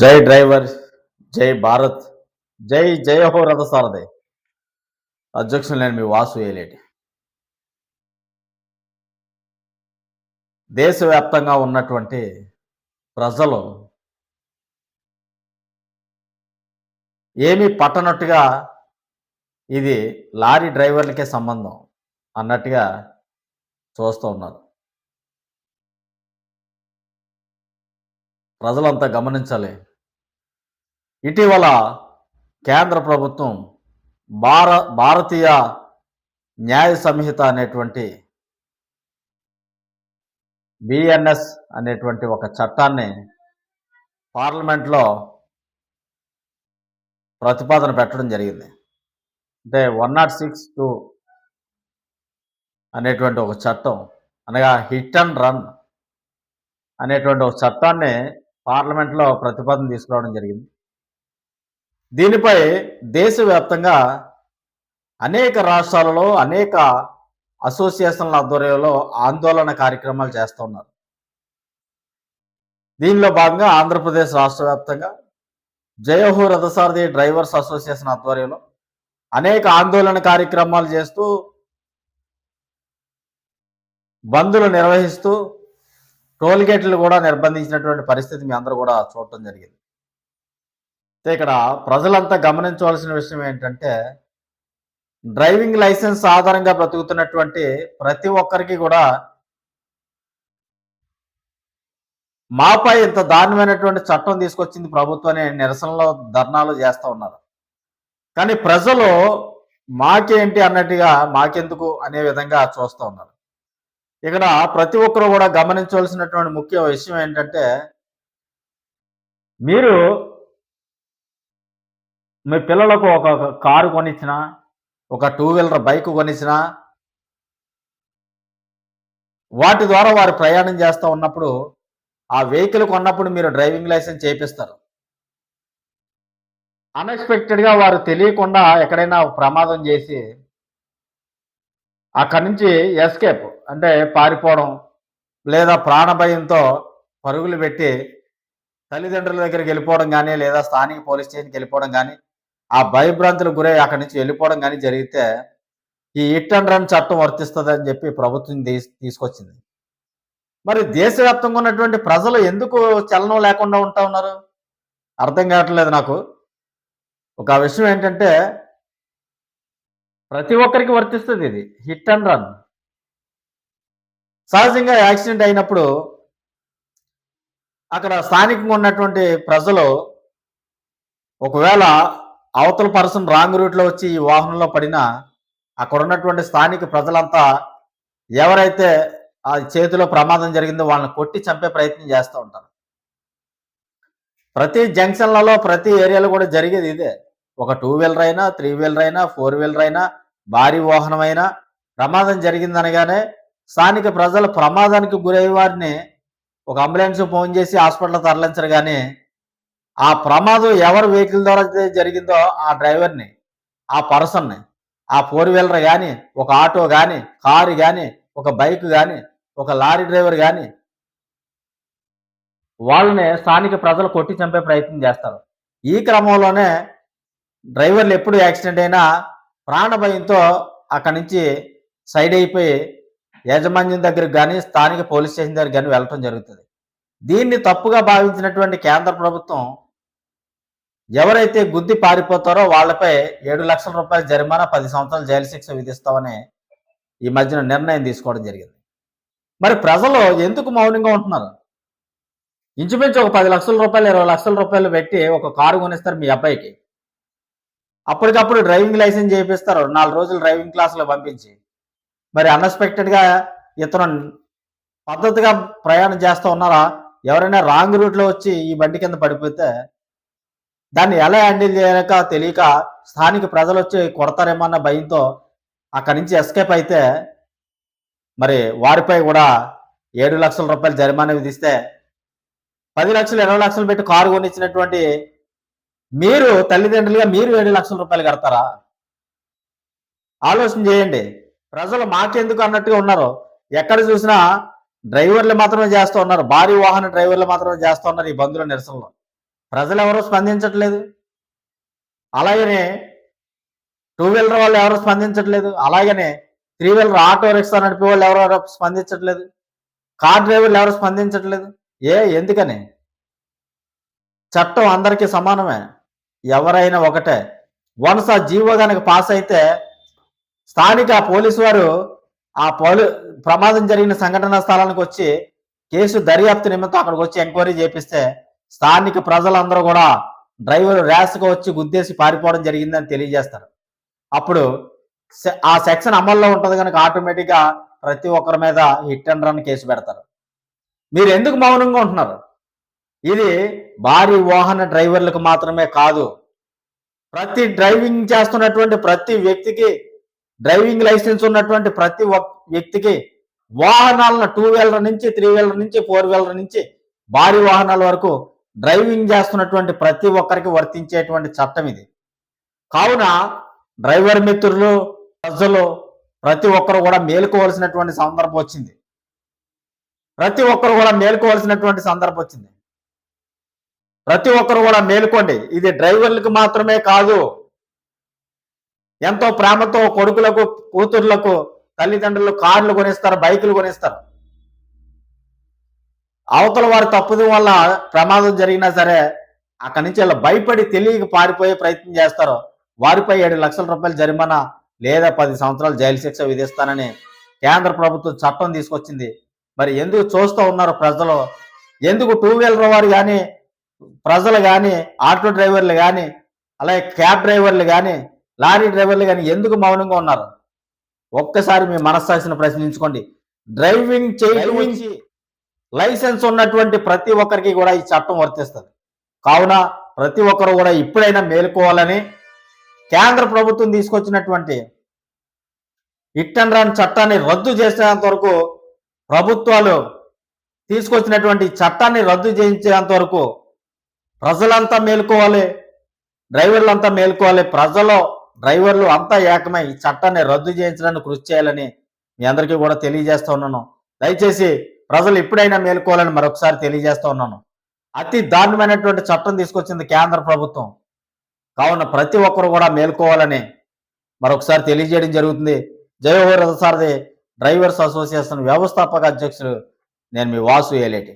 జై డ్రైవర్ జై భారత్ జై జయ హో రథ సారథి అధ్యక్షులు నేను మీ వాసు ఏలేటి. దేశవ్యాప్తంగా ఉన్నటువంటి ప్రజలు ఏమీ పట్టనట్టుగా ఇది లారీ డ్రైవర్లకే సంబంధం అన్నట్టుగా చూస్తూ ఉన్నారు. ప్రజలంతా గమనించాలి. ఇటీవల కేంద్ర ప్రభుత్వం భార భారతీయ న్యాయ సంహిత అనేటువంటి బిఎన్ఎస్ అనేటువంటి ఒక చట్టాన్ని పార్లమెంట్లో ప్రతిపాదన పెట్టడం జరిగింది. అంటే వన్ నాట్ సిక్స్ టూ అనేటువంటి ఒక చట్టం అనగా హిట్ అండ్ రన్ అనేటువంటి ఒక చట్టాన్ని పార్లమెంట్లో ప్రతిపాదన తీసుకురావడం జరిగింది. దీనిపై దేశవ్యాప్తంగా అనేక రాష్ట్రాలలో అనేక అసోసియేషన్ల ఆధ్వర్యంలో ఆందోళన కార్యక్రమాలు చేస్తున్నారు దీనిలో భాగంగా ఆంధ్రప్రదేశ్ రాష్ట్ర వ్యాప్తంగా జయహో రథసారథి డ్రైవర్స్ అసోసియేషన్ ఆధ్వర్యంలో అనేక ఆందోళన కార్యక్రమాలు చేస్తూ బంద్లు నిర్వహిస్తూ టోల్ గేట్లు కూడా నిర్బంధించినటువంటి పరిస్థితి మీ అందరూ కూడా చూడటం జరిగింది. అయితే ఇక్కడ ప్రజలంతా గమనించవలసిన విషయం ఏంటంటే డ్రైవింగ్ లైసెన్స్ ఆధారంగా బ్రతుకుతున్నటువంటి ప్రతి ఒక్కరికి కూడా మాపై ఇంత దారుణమైనటువంటి చట్టం తీసుకొచ్చింది ప్రభుత్వాన్ని నిరసనలో ధర్నాలు చేస్తూ ఉన్నారు. కానీ ప్రజలు మాకేంటి అన్నట్టుగా మాకెందుకు అనే విధంగా చూస్తూ ఉన్నారు. ఇక్కడ ప్రతి ఒక్కరు కూడా గమనించవలసినటువంటి ముఖ్య విషయం ఏంటంటే మీరు మీ పిల్లలకు ఒక కారు కొనిచ్చిన ఒక టూ వీలర్ బైక్ కొనిచ్చిన వాటి ద్వారా వారు ప్రయాణం చేస్తూ ఉన్నప్పుడు ఆ వెహికల్ కొన్నప్పుడు మీరు డ్రైవింగ్ లైసెన్స్ చేపిస్తారు. అన్ఎక్స్పెక్టెడ్గా వారు తెలియకుండా ఎక్కడైనా ప్రమాదం చేసి అక్కడి నుంచి ఎస్కేప్ అంటే పారిపోవడం లేదా ప్రాణభయంతో పరుగులు పెట్టి తల్లిదండ్రుల దగ్గరికి వెళ్ళిపోవడం కానీ లేదా స్థానిక పోలీస్ స్టేషన్కి వెళ్ళిపోవడం కానీ ఆ భయభ్రాంతులకు గురై అక్కడి నుంచి వెళ్ళిపోవడం కానీ జరిగితే ఈ ఇట్ అండ్ రన్ చట్టం వర్తిస్తుంది అని చెప్పి ప్రభుత్వం తీసుకొచ్చింది. మరి దేశవ్యాప్తంగా ఉన్నటువంటి ప్రజలు ఎందుకు చలనం లేకుండా ఉంటా ఉన్నారు? అర్థం కావట్లేదు నాకు. ఒక విషయం ఏంటంటే ప్రతి ఒక్కరికి వర్తిస్తుంది ఇది. Hit and run. సహజంగా యాక్సిడెంట్ అయినప్పుడు అక్కడ స్థానికంగా ఉన్నటువంటి ప్రజలు ఒకవేళ అవతల పర్సన్ రాంగ్ రూట్లో వచ్చి ఈ వాహనంలో పడినా అక్కడ ఉన్నటువంటి స్థానిక ప్రజలంతా ఎవరైతే ఆ చేతిలో ప్రమాదం జరిగిందో వాళ్ళని కొట్టి చంపే ప్రయత్నం చేస్తూ ఉంటారు. ప్రతి జంక్షన్లలో ప్రతి ఏరియాలో కూడా జరిగేది ఇదే. ఒక టూ వీలర్ అయినా త్రీ వీలర్ అయినా ఫోర్ వీలర్ అయినా భారీ వాహనమైనా అయినా ప్రమాదం జరిగిందనగానే స్థానిక ప్రజలు ప్రమాదానికి గురయ్యే వారిని ఒక అంబులెన్స్ ఫోన్ చేసి హాస్పిటల్ తరలించరు కానీ ఆ ప్రమాదం ఎవరు వెహికల్ ద్వారా అయితే జరిగిందో ఆ డ్రైవర్ని ఆ పర్సన్ని ఆ ఫోర్ వీలర్ కానీ ఒక ఆటో కానీ కారు కానీ ఒక బైక్ కానీ ఒక లారీ డ్రైవర్ కానీ వాళ్ళని స్థానిక ప్రజలు కొట్టి చంపే ప్రయత్నం చేస్తారు. ఈ క్రమంలోనే డ్రైవర్లు ఎప్పుడు యాక్సిడెంట్ అయినా ప్రాణభయంతో అక్కడి నుంచి సైడ్ అయిపోయి యాజమాన్యం దగ్గరికి కానీ స్థానిక పోలీస్ స్టేషన్ దగ్గర కానీ వెళ్ళటం జరుగుతుంది. దీన్ని తప్పుగా భావించినటువంటి కేంద్ర ప్రభుత్వం ఎవరైతే గుద్ది పారిపోతారో వాళ్ళపై ఏడు లక్షల రూపాయల జరిమానా పది సంవత్సరాల జైలు శిక్ష విధిస్తామని ఈ మధ్యన నిర్ణయం తీసుకోవడం జరిగింది. మరి ప్రజలు ఎందుకు మౌనంగా ఉంటున్నారు? ఇంచుమించు ఒక పది లక్షల రూపాయలు ఇరవై లక్షల రూపాయలు పెట్టి ఒక కారు కొనిస్తారు మీ అబ్బాయికి. అప్పటికప్పుడు డ్రైవింగ్ లైసెన్స్ చేపిస్తారు. నాలుగు రోజులు డ్రైవింగ్ క్లాసులో పంపించి. మరి అన్ఎక్స్పెక్టెడ్గా ఇతను పద్ధతిగా ప్రయాణం చేస్తూ ఉన్నారా? ఎవరైనా రాంగ్ రూట్లో వచ్చి ఈ బండి కింద పడిపోతే దాన్ని ఎలా హ్యాండిల్ చేయలేక తెలియక స్థానిక ప్రజలు వచ్చి కొడతారేమన్న భయంతో అక్కడి నుంచి ఎస్కేప్ అయితే మరి వారిపై కూడా ఏడు లక్షల రూపాయలు జరిమానా విధిస్తే పది లక్షలు ఇరవై లక్షలు పెట్టి కారు కొనిచ్చినటువంటి మీరు తల్లిదండ్రులుగా మీరు ఏడు లక్షల రూపాయలు కడతారా? ఆలోచన చేయండి. ప్రజలు మాకెందుకు అన్నట్టుగా ఉన్నారు ఎక్కడ చూసినా డ్రైవర్లు మాత్రమే చేస్తూ ఉన్నారు. భారీ వాహన డ్రైవర్లు మాత్రమే చేస్తూ ఉన్నారు ఈ బంధుల నిరసనలో. ప్రజలు ఎవరూ స్పందించట్లేదు. అలాగనే టూ వీలర్ వాళ్ళు ఎవరు స్పందించట్లేదు. అలాగనే త్రీ వీలర్ ఆటో రిక్షా నడిపే వాళ్ళు ఎవరు స్పందించట్లేదు. కార్ డ్రైవర్లు ఎవరు స్పందించట్లేదు. ఏ ఎందుకని? చట్టం అందరికీ సమానమే. ఎవరైనా ఒకటే. వన్స్ ఆ జీవో కనుక పాస్ అయితే స్థానిక పోలీసు వారు ఆ పోలీ ప్రమాదం జరిగిన సంఘటన స్థలానికి వచ్చి కేసు దర్యాప్తు నిమిత్తం అక్కడికి వచ్చి ఎంక్వైరీ చేపిస్తే స్థానిక ప్రజలందరూ కూడా డ్రైవర్ ర్యాష్గా వచ్చి గుద్దేసి పారిపోవడం జరిగిందని తెలియజేస్తారు. అప్పుడు సె- ఆ సెక్షన్ అమల్లో ఉంటుంది కనుక ఆటోమేటిక్గా ప్రతి ఒక్కరి మీద హిట్ అండ్ రన్ కేసు పెడతారు. మీరు ఎందుకు మౌనంగా ఉంటున్నారు? ఇది భారీ వాహన డ్రైవర్లకు మాత్రమే కాదు. ప్రతి డ్రైవింగ్ చేస్తున్నటువంటి ప్రతి వ్యక్తికి డ్రైవింగ్ లైసెన్స్ ఉన్నటువంటి ప్రతి ఒక్- వ్యక్తికి వాహనాలను టూ వీలర్ నుంచి త్రీ వీలర్ నుంచి ఫోర్ వీలర్ నుంచి భారీ వాహనాల వరకు డ్రైవింగ్ చేస్తున్నటువంటి ప్రతి ఒక్కరికి వర్తించేటువంటి చట్టం ఇది. కావున డ్రైవర్ మిత్రులు ప్రజలు ప్రతి ఒక్కరు కూడా మేలుకోవాల్సినటువంటి సందర్భం వచ్చింది. ప్రతి ఒక్కరు కూడా మేలుకోవాల్సినటువంటి సందర్భం వచ్చింది. ప్రతి ఒక్కరు కూడా మేలుకోండి. ఇది డ్రైవర్లకు మాత్రమే కాదు ఎంతో ప్రేమతో కొడుకులకు కూతుర్లకు తల్లిదండ్రులు కార్లు కొనిస్తారు బైకులు కొనిస్తారు. అవతల వారి తప్పుది వల్ల ప్రమాదం జరిగినా సరే అక్కడి నుంచి ఇలా భయపడి తెలియక పారిపోయే ప్రయత్నం చేస్తారు. వారిపై ఏడు లక్షల రూపాయల జరిమానా లేదా పది సంవత్సరాలు జైలు శిక్ష విధిస్తానని కేంద్ర ప్రభుత్వం చట్టం తీసుకొచ్చింది. మరి ఎందుకు చూస్తూ ఉన్నారు ప్రజలు? ఎందుకు టూ వీలర్ వారు కానీ ప్రజలు కానీ ఆటో డ్రైవర్లు కానీ అలాగే క్యాబ్ డ్రైవర్లు కానీ లారీ డ్రైవర్లు కానీ ఎందుకు మౌనంగా ఉన్నారు? ఒక్కసారి మీ మనస్సాక్షిని ప్రశ్నించుకోండి. డ్రైవింగ్ చేయడం లైసెన్స్ ఉన్నటువంటి ప్రతి ఒక్కరికి కూడా ఈ చట్టం వర్తిస్తుంది. కావున ప్రతి ఒక్కరు కూడా ఇప్పుడైనా మేలుకోవాలని కేంద్ర ప్రభుత్వం తీసుకొచ్చినటువంటి హిట్ అండ్ రన్ చట్టాన్ని రద్దు చేసేంత వరకు ప్రభుత్వాలు తీసుకొచ్చినటువంటి చట్టాన్ని రద్దు చేయించేంత వరకు ప్రజలంతా మేలుకోవాలి డ్రైవర్లంతా మేల్కోవాలి. ప్రజలు డ్రైవర్లు అంతా ఏకమై ఈ చట్టాన్ని రద్దు చేయించడానికి కృషి చేయాలని మీ అందరికీ కూడా తెలియజేస్తూ ఉన్నాను. దయచేసి ప్రజలు ఎప్పుడైనా మేలుకోవాలని మరొకసారి తెలియజేస్తూ ఉన్నాను. అతి దారుణమైనటువంటి చట్టం తీసుకొచ్చింది కేంద్ర ప్రభుత్వం. కావున ప్రతి ఒక్కరు కూడా మేల్కోవాలని మరొకసారి తెలియజేయడం జరుగుతుంది. జయహో రథసారథి డ్రైవర్స్ అసోసియేషన్ వ్యవస్థాపక అధ్యక్షులు నేను మీ వాసు ఏలేటి.